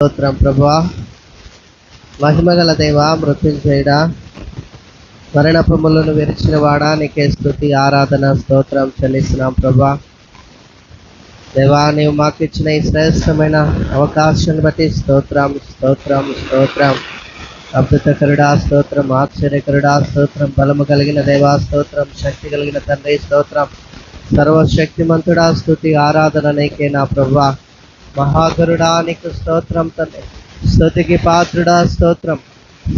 స్తోత్రం ప్రభా. మహిమగల దేవా మరణ మరణపములను విరిచిన వాడా నీకే స్థుతి ఆరాధన స్తోత్రం చెల్లిస్తున్నాం ప్రభా. దేవా నీవు మాకు ఇచ్చిన ఈ శ్రేష్టమైన అవకాశాన్ని బట్టి స్తోత్రం స్తోత్రం స్తోత్రం. అద్భుతకరుడా స్తోత్రం ఆశ్చర్యకరుడా స్తోత్రం బలము కలిగిన దేవా స్తోత్రం శక్తి కలిగిన తండ్రి స్తోత్రం. సర్వశక్తిమంతుడా స్థుతి ఆరాధన నీకే నా ప్రభా. మహాగరుడా నీకు స్తోత్రం తండ్రి స్థుతికి పాత్రుడా స్తోత్రం.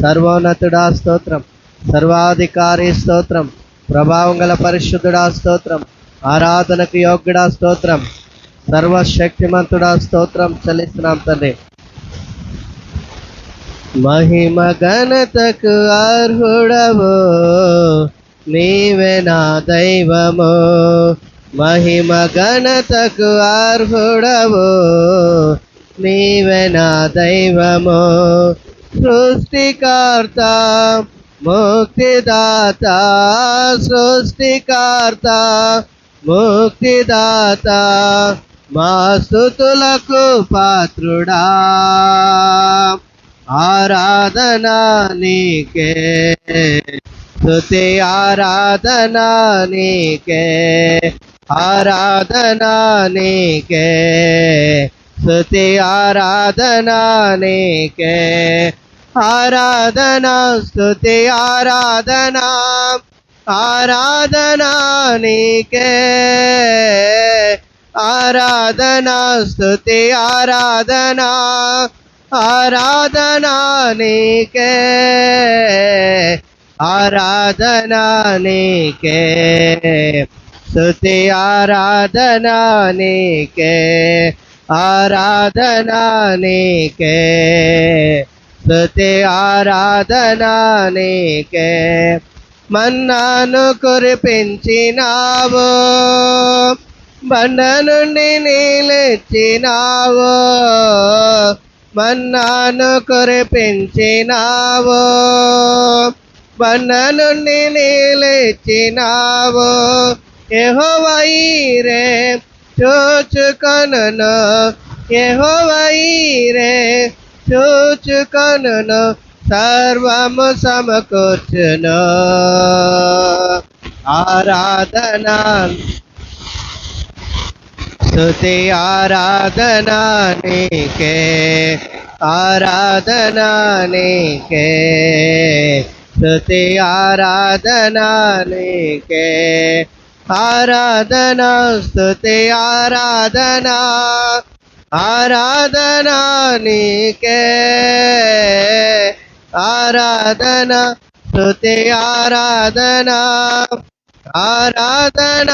సర్వోన్నతుడా స్తోత్రం. సర్వాధికారి స్తోత్రం. ప్రభావం గల పరిశుద్ధుడా స్తోత్రం. ఆరాధనకు యోగ్యుడా స్తోత్రం. సర్వశక్తిమంతుడా స్తోత్రం. చెల్లిస్తున్నాం తండ్రి మహిమ ఘనతకు అర్హుడవు. నీవే నా దైవము. మహిమ ఘనతకు అర్హుడవు. నీవే నా దైవము. సృష్టికర్త ముక్తిదాత సృష్టికర్త ముక్తిదాత మా స్థుతులకు పాత్రుడా. ఆరాధన నీకే. స్తుతి ఆరాధన నీకే. ఆరాధన నీకే స్తుతి ఆరాధన నీకే ఆరాధన స్తుతి ఆరాధన ఆరాధన నీకే ఆరాధన స్తుతి ఆరాధన ఆరాధన నీకే ఆరాధన నీకే స్తుతి ఆరాధనా నీకే ఆరాధనా నీకే. స్తుతి ఆరాధనా నీకే మన్నాను కురిపించినావు బండ నుండి నీలెచ్చినావు మన్నాను కురిపించినావు బండ నుండి నీలెచ్చినావు యెహోవైరే చూచుకొనును యెహోవైరే చూచుకొనును సర్వము సమకూర్చును ఆరాధన స్తుతి ఆరాధన నీకే ఆరాధన నీకే స్తుతి ఆరాధన నీకే ఆరాధన స్తుతి ఆరాధన ఆరాధన నీకే ఆరాధన స్తుతి ఆరాధన ఆరాధన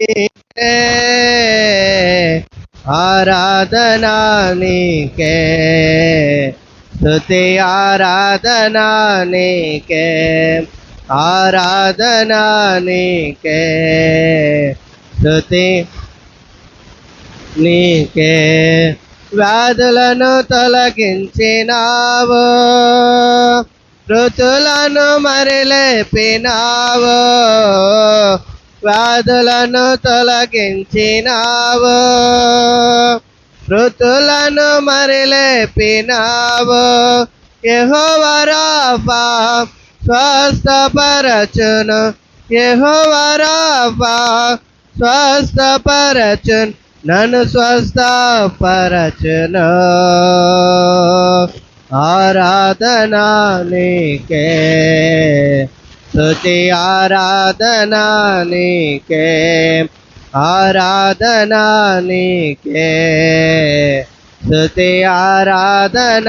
నీకే ఆరాధన నీకే స్తుతి ఆరాధన నీకే ఆరాధన నీకే స్తుతి నీకే. వ్యాధులను తొలగించినావు ఋతులను మరిలేపినావు వ్యాధులను తొలగించినావు ఋతులను మరిలేపినావు. యెహోవరాఫా స్వస్థపరచును యెహోవరాఫా స్వస్థపరచును నన్ను స్వస్థపరచును ఆరాధన నీకే స్తుతి ఆరాధన నీకే ఆరాధన నీకే స్తుతి ఆరాధన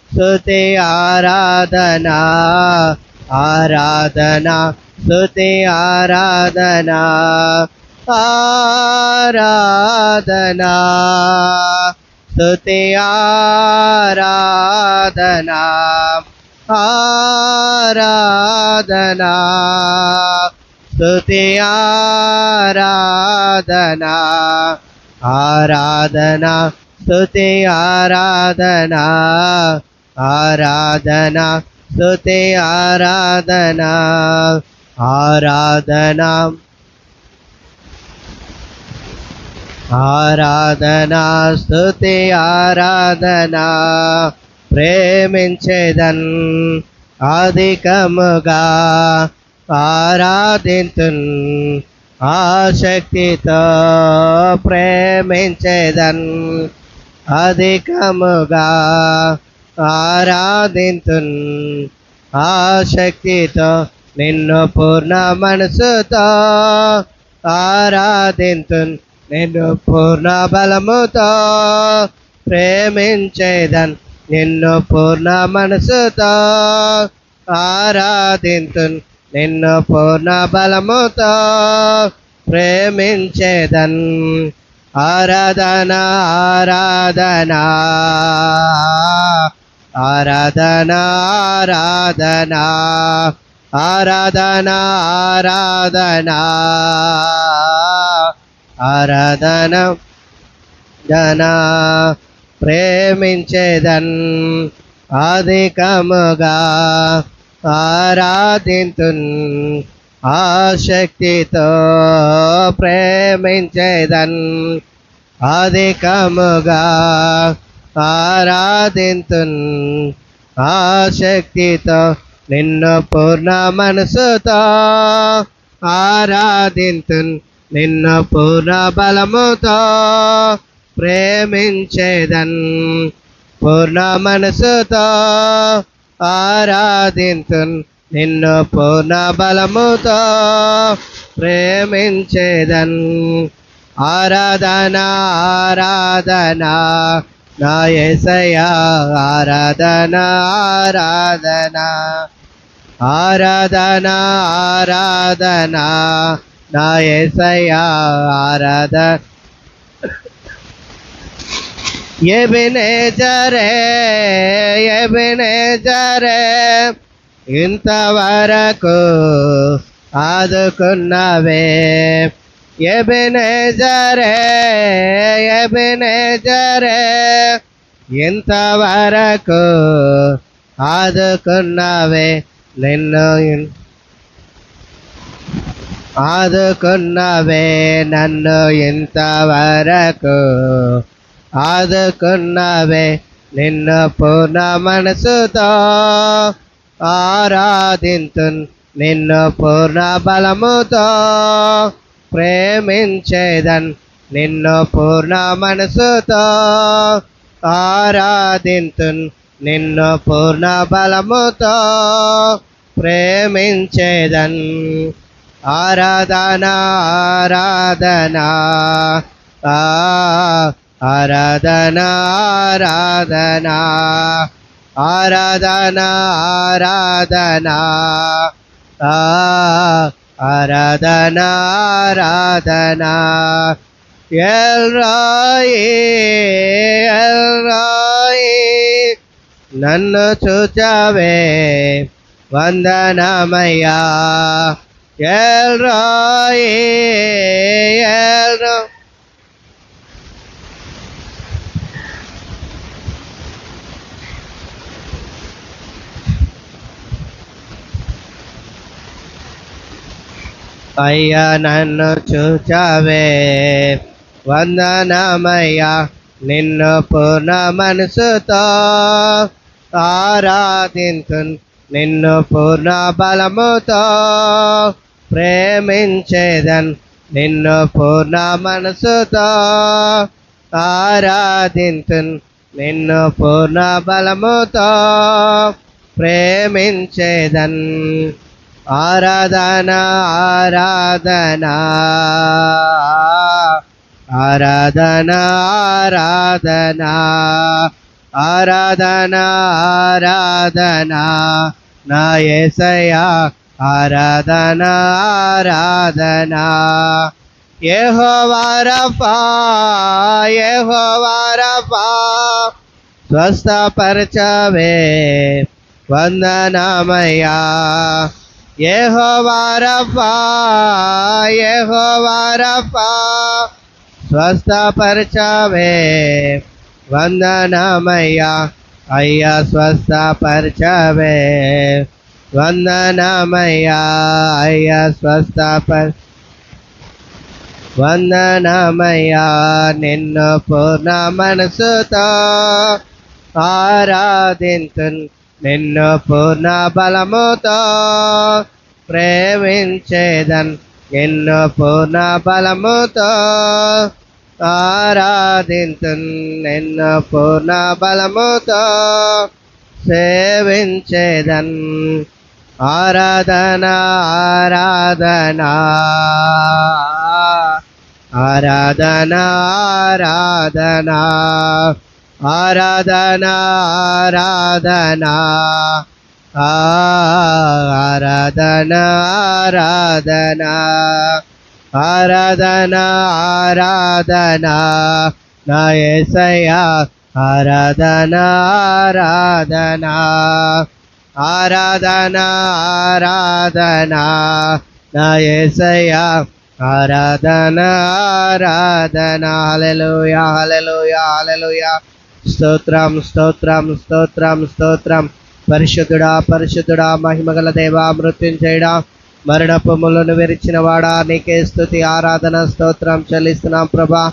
స్తుతి ఆరాధన ఆరాధన స్తుతి ఆరాధన ఆరాధన స్తుతి ఆరాధనా ఆరాధనా స్తుతి ఆరాధనా ఆరాధనా స్తుతి ఆరాధనా ఆరాధనా స్తుతే ఆరాధనా ఆరాధనా. ఆరాధనా స్తుతి ఆరాధనా ప్రేమించేదన్ అధికముగా ఆరాధింతున్ ఆసక్తితో ప్రేమించేదన్ అధికముగా ఆరాధింతున్ ఆసక్తితో నిన్ను పూర్ణ మనసుతో ఆరాధింతున్ నిన్ను పూర్ణ బలముతో ప్రేమించేదన్ నిన్ను పూర్ణ మనసుతో ఆరాధింతున్ నిన్ను పూర్ణ బలముతో ప్రేమించేదన్ ఆరాధన ఆరాధనా. ఆరాధన ఆరాధన ఆరాధన ఆరాధన. ఆరాధన జన ప్రేమించేదన్ అధికముగా ఆరాధింతున్ ఆసక్తితో ప్రేమించేదన్ అధికముగా ఆరాధింతున్ ఆసక్తితో నిన్ను పూర్ణ మనసుతో ఆరాధింతు నిన్ను పూర్ణ బలముతో ప్రేమించేదన్ పూర్ణ మనసుతో ఆరాధింతు నిన్ను పూర్ణ బలముతో ప్రేమించేదన్. ఆరాధన ఆరాధన నా యేసయ్యా ఆరాధన ఆరాధన ఆరాధన ఆరాధన నా యేసయ్యా ఆరాధన ఎబినేజరే ఎబినేజరే ఇంతవరకు ఆదుకున్నవే ఎబినేజరే ఎబినేజరే ఇంతవరకు ఆదుకున్నవే నిన్ను ఆదుకున్నవే నన్ను ఇంతవరకు ఆదుకున్నవే నిన్ను పూర్ణ మనసుతో ఆరాధింతున్ నిన్ను పూర్ణ బలముతో ప్రేమించేదన్ నిన్ను పూర్ణ మనసుతో ఆరాధింతున్ నిన్ను పూర్ణ బలముతో ప్రేమించేదన్. ఆరాధన ఆరాధన ఆ ఆరాధన ఆరాధన ఆరాధన ఆరాధన ఆ ఆరాధన ఆరాధన ఎల్రాయి ఎల్రాయి నన్ను చూచావే వందనమయ్యా ఎల్రాయి ఎల్రో అయ్యా నన్ను చూచవే. వందనమయ్యా నిన్ను పూర్ణ మనసుతో ఆరాధింతున్ నిన్ను పూర్ణ బలముతో ప్రేమించేదన్ నిన్ను పూర్ణ మనసుతో ఆరాధింతున్ నిన్ను పూర్ణ బలముతో ప్రేమించేదన్. ఆరాధన ఆరాధన. ఆరాధన ఆరాధన. ఆరాధన ఆరాధన. నా యేసయ్యా ఆరాధన ఆరాధన. యెహోవారఫా యెహోవారఫా స్వస్థపరచవే వందనామయ్యా. యెహోవారఫా యెహోవారఫా స్వస్థపరచవే వందనమయ్యా అయ్యా స్వస్థపరచవే వందనమయ్యా అయ్యా స్వస్థపర వందనమయ్యా నిన్ను పూర్ణ మనసుతో ఆరాధించు నిన్ను పూర్ణ బలముతో ప్రేమించేదన్ నిన్ను పూర్ణ బలముతో ఆరాధించు నిన్ను పూర్ణ బలముతో సేవించేదన్ ఆరాధన ఆరాధన ఆరాధన ఆరాధన. ఆరాధన ఆరాధన ఆరాధన ఆరాధన ఆరాధన ఆరాధన నా యేసయ్యా ఆరాధన ఆరాధన ఆరాధన ఆరాధన నా యేసయ్యా ఆరాధన ఆరాధన హల్లెలూయా హల్లెలూయా హల్లెలూయా. స్తోత్రం స్తోత్రం స్తోత్రం స్తోత్రం పరిశుద్ధుడా పరిశుద్ధుడా మహిమగల దేవా మృత్యుంజయుడా మరణపు ములను విరిచిన వాడా నీకే స్తుతి ఆరాధన స్తోత్రం చెల్లిస్తున్నాం ప్రభా.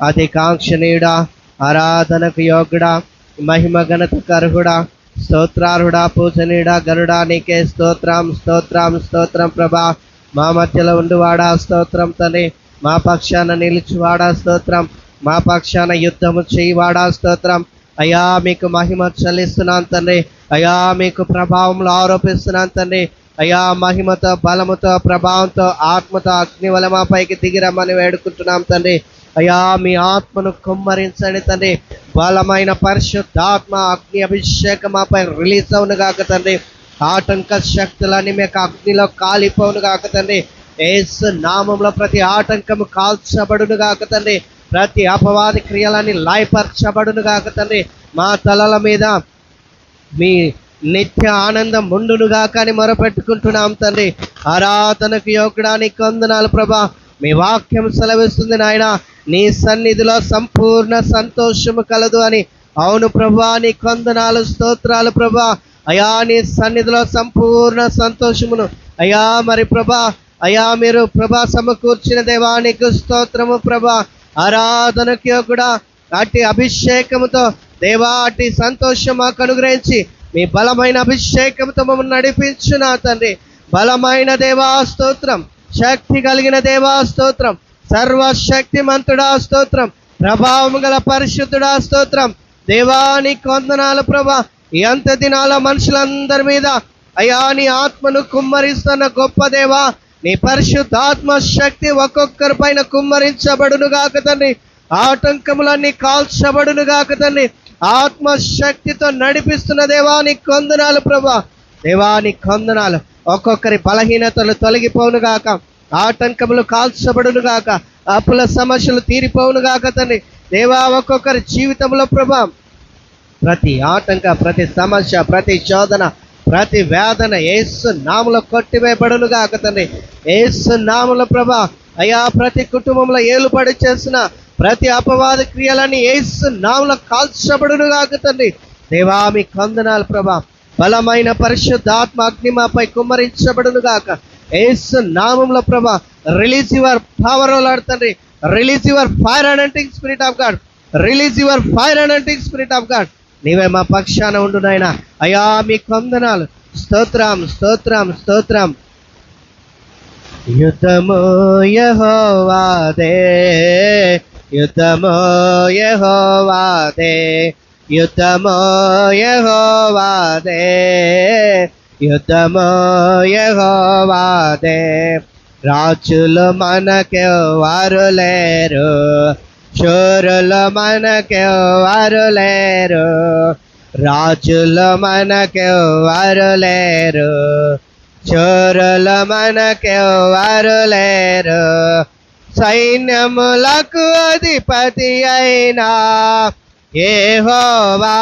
అతి కాంక్షణీయుడా ఆరాధనకు యోగుడా మహిమ ఘనత కర్హుడా స్తోత్రార్హుడా పూజనీయుడా గరుడా నీకే స్తోత్రం స్తోత్రం స్తోత్రం ప్రభా. మా మధ్యలో ఉండువాడా స్తోత్రం తని మా పక్షాన నిలిచివాడా స్తోత్రం. మా పక్షాన యుద్ధము చేయవాడా స్తోత్రం. అయ్యా మీకు మహిమ చెల్లిస్తున్నాను తండ్రి. అయ్యా మీకు ప్రభావంలో ఆరోపిస్తున్నాను తండ్రి. అయ్యా మహిమతో బలముతో ప్రభావంతో ఆత్మతో అగ్ని మా పైకి దిగిరమ్మని వేడుకుంటున్నాం తండ్రి. అయ్యా మీ ఆత్మను కుమ్మరించండి తండ్రి. బలమైన పరిశుద్ధాత్మ అగ్ని అభిషేకం మాపై రిలీజ్ అవును కాక తండ్రి. ఆటంక శక్తులన్నీ మీకు అగ్నిలో కాలిపోవును కాక తండ్రి. ఏసు నామంలో ప్రతి ఆటంకము కాల్చబడును కాక తండ్రి. ప్రతి అపవాది క్రియలని లాయపరచబడును కాక తండ్రి మా తలల మీద మీ నిత్య ఆనందం ఉండునుగా కానీ మొరపెట్టుకుంటున్నాం తండ్రి ఆరాధనకు యోగడానికి కొందనాలు ప్రభా. మీ వాక్యం సెలవిస్తుంది నాయన. నీ సన్నిధిలో సంపూర్ణ సంతోషము కలదు అని. అవును ప్రభా నీ కొందనాలు స్తోత్రాలు ప్రభా. అయా నీ సన్నిధిలో సంపూర్ణ సంతోషమును. అయా మరి ప్రభా అయా మీరు ప్రభా సమకూర్చిన దేవానికి స్తోత్రము ప్రభా. ఆరాధనకి కూడా అట్టి అభిషేకముతో దేవా అట్టి సంతోషం మాకు అనుగ్రహించి మీ బలమైన అభిషేకంతో మమ్మల్ని నడిపించు నా తండ్రి. బలమైన దేవా స్తోత్రం శక్తి కలిగిన దేవా స్తోత్రం సర్వశక్తిమంతుడా స్తోత్రం ప్రభావం గల పరిశుద్ధుడా స్తోత్రం. దేవాని కొందనాల ప్రభా. ఎంత దినాల మనుషులందరి మీద అయా నీ ఆత్మను కుమ్మరిస్తున్న గొప్ప దేవా నీ పరిశుద్ధాత్మ శక్తి ఒక్కొక్కరి పైన కుమ్మరించబడును గాక తండ్రి ఆటంకములన్నీ కాల్చబడును గాక తండ్రి ఆత్మ శక్తితో నడిపిస్తున్న దేవాని కొందనాలు ప్రభా. దేవాని కొందనాలు ఒక్కొక్కరి బలహీనతలు తొలగిపోవును గాక. ఆటంకములు కాల్చబడును గాక. అప్పుల సమస్యలు తీరిపోవును గాక తండ్రి దేవా ఒక్కొక్కరి జీవితంలో ప్రభా. ప్రతి ఆటంక ప్రతి సమస్య ప్రతి శోధన ప్రతి వేదన ఏసు నాములో కొట్టివేయబడును గాక తండ్రి. ఏసు నాముల ప్రభా అయ్యా ప్రతి కుటుంబంలో ఏలుబడి చేసిన ప్రతి అపవాద క్రియలని ఏసు నాముల కాల్చబడును గాక తండ్రి. దేవా మీ కందనాలు ప్రభా బలమైన పరిశుద్ధాత్మ అగ్ని మాపై కుమ్మరించబడును గాక ఏసు నామంలో ప్రభా రిలీజ్ యువర్ పవర్ తండ్రి. Release your fire and spirit of God release your fire and spirit of God నీవే మా పక్షాన ఉండు నాయన. అయా మీ కొందనాలు స్తోత్రం స్తోత్రం స్తోత్రం. యుద్ధము యహోవాదే యుద్ధము యహోవాదే యుద్ధము యహోవాదే యుద్ధము యహోవాదే. రాజులు మనకెవ్వరు లేరు. శూరులు మనకెవ్వరు లేరు రాజులు మనకెవ్వరు లేరు చోరులు మనకెవ్వరు లేరు సైన్యములకు అధిపతి అయినా ఏహోవా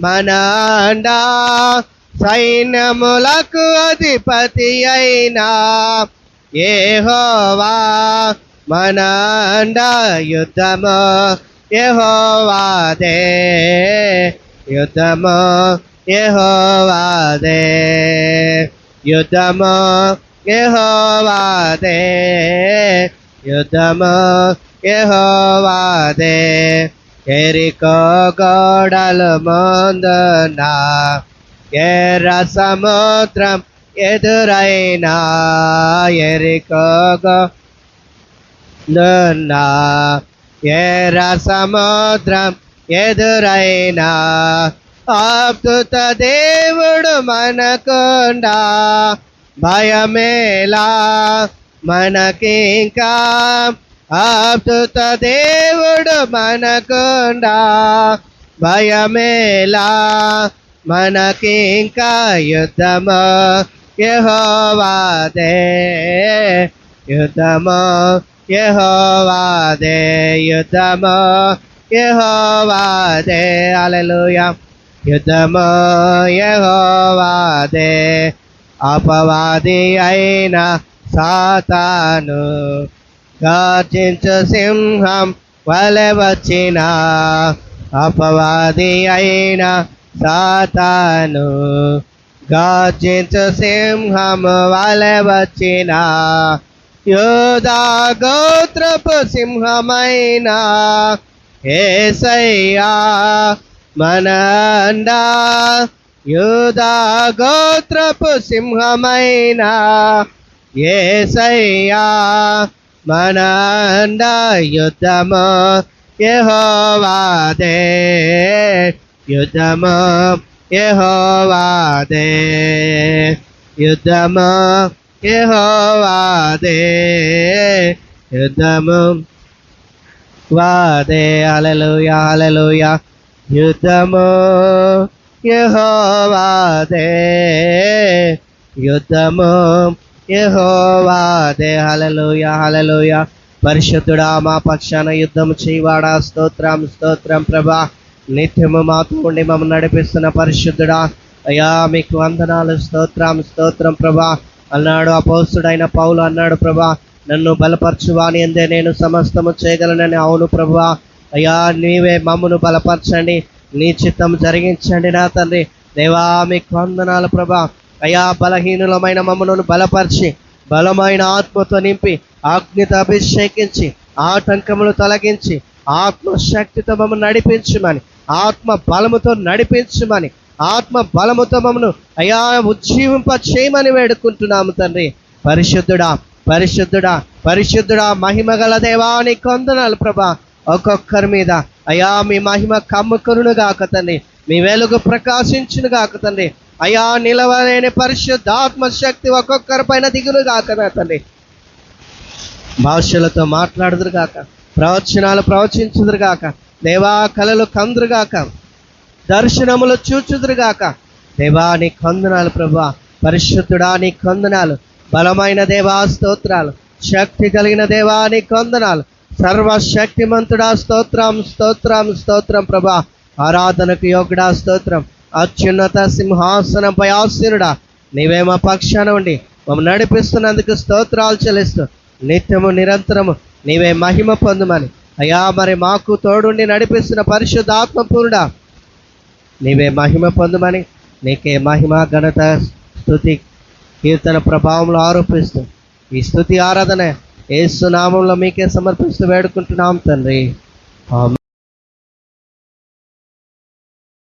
మన అండా. సైన్యములకు అధిపతి అయినా ఏహోవా మన అండా యుద్ధము యెహోవాదే యుద్ధము యెహోవాదే యుద్ధము యెహోవాదే యుద్ధము యెహోవాదే ఎరికో గోడలు ముందునా ఎర్ర సముద్రం ఎదురైనా ఎరికో గోడునా ఎర్ర సముద్రం ఎదురైనా ఆప్తుత దేవుడు మనకుండా భయమేలా మనకింకా ఆప్తుత దేవుడు మనకుండా భయమేలా మనకింకా యుద్ధము యహోవాదే యుద్ధము యెహోవాదే యుద్ధము యెహోవాదే హల్లెలూయా. యుద్ధము యెహోవాదే అపవాది అయిన సాతాను. గర్జించు సింహం వలె వచ్చిన అపవాది అయిన సాతాను. గర్జించు సింహం వలె వచ్చిన యోధా గోత్రపు సింహమైన ఏసయ్యా మన అండా యూదా గోత్రపు సింహమైన ఏసయ్యా మన అండా యుద్ధము యహోవాదే. యుద్ధము యహోవాదే. యుద్ధము యహోవాదే యుద్ధము వాదే. హల్లెలూయా హల్లెలూయా. యుద్ధము యెహోవాదే యుద్ధము యహోవాదే. హల్లెలూయా హల్లెలూయా. పరిశుద్ధుడా మా పక్షాన యుద్ధం చేయవాడా. స్తోత్రం స్తోత్రం ప్రభా. నిత్యము మాతో ఉండి మమ్మల్ని నడిపిస్తున్న పరిశుద్ధుడా. అయ్యా మీకు వందనాలు స్తోత్రం స్తోత్రం ప్రభా. అన్నాడు అపోస్తుడైన పౌలు అన్నాడు ప్రభా నన్ను బలపరచువాని అందే నేను సమస్తము చేయగలనని. అవును ప్రభా. అయ్యా నీవే మమ్మను బలపరచండి. నీ చిత్తం జరిగించండి నా తండ్రి. దేవా మీకు వందనాలు ప్రభా. అయ్యా బలహీనులమైన మమ్మను బలపరిచి బలమైన ఆత్మతో నింపి ఆజ్ఞతో అభిషేకించి ఆటంకములు తొలగించి ఆత్మశక్తితో మమ్మల్ని నడిపించమని ఆత్మ బలముతో నడిపించమని ఆత్మ బలముతో మమ్మను అయా ఉజ్జీవింప చేయమని వేడుకుంటున్నాము తండ్రి. పరిశుద్ధుడా పరిశుద్ధుడా పరిశుద్ధుడా మహిమ గల దేవాని కొందనాలు ప్రభా ఒక్కొక్కరి మీద. అయా మీ మహిమ కమ్ముకురును గాక తండ్రి. మీ వెలుగు ప్రకాశించును గాక తండ్రి. అయా నిలవలేని పరిశుద్ధాత్మ శక్తి ఒక్కొక్కరి పైన దిగును గాక నా తండ్రి. భాషలతో మాట్లాడుదురు గాక ప్రవచనాలు ప్రవచించుదురు గాక దేవా కళలు కందురు గాక దర్శనములు చూచుదురు గాక దేవా నీ కందనాలు ప్రభా పరిశుద్ధుడా నీ కందనాలు. బలమైన దేవా స్తోత్రాలు. శక్తి కలిగిన దేవా నీ కందనాలు. సర్వశక్తిమంతుడా స్తోత్రం స్తోత్రం స్తోత్రం ప్రభా ఆరాధనకు యోగుడా స్తోత్రం. అత్యున్నత సింహాసనంపై ఆశీనుడా. నీవే మా పక్షాన ఉండి మమ్మల్ని నడిపిస్తున్నందుకు స్తోత్రాలు చెల్లిస్తూ నిత్యము నిరంతరము నీవే మహిమ పొందుమని. అయ్యా మరి మాకు తోడుండి నడిపిస్తున్న పరిశుద్ధాత్మ పూర్ణుడా. నీవే మహిమ పొందమని నీకే మహిమ ఘనత స్థుతి కీర్తన ప్రభావంలో ఆరోపిస్తూ ఈ స్థుతి ఆరాధన ఏసు నామంలో మీకే సమర్పిస్తూ వేడుకుంటున్నాం తండ్రి.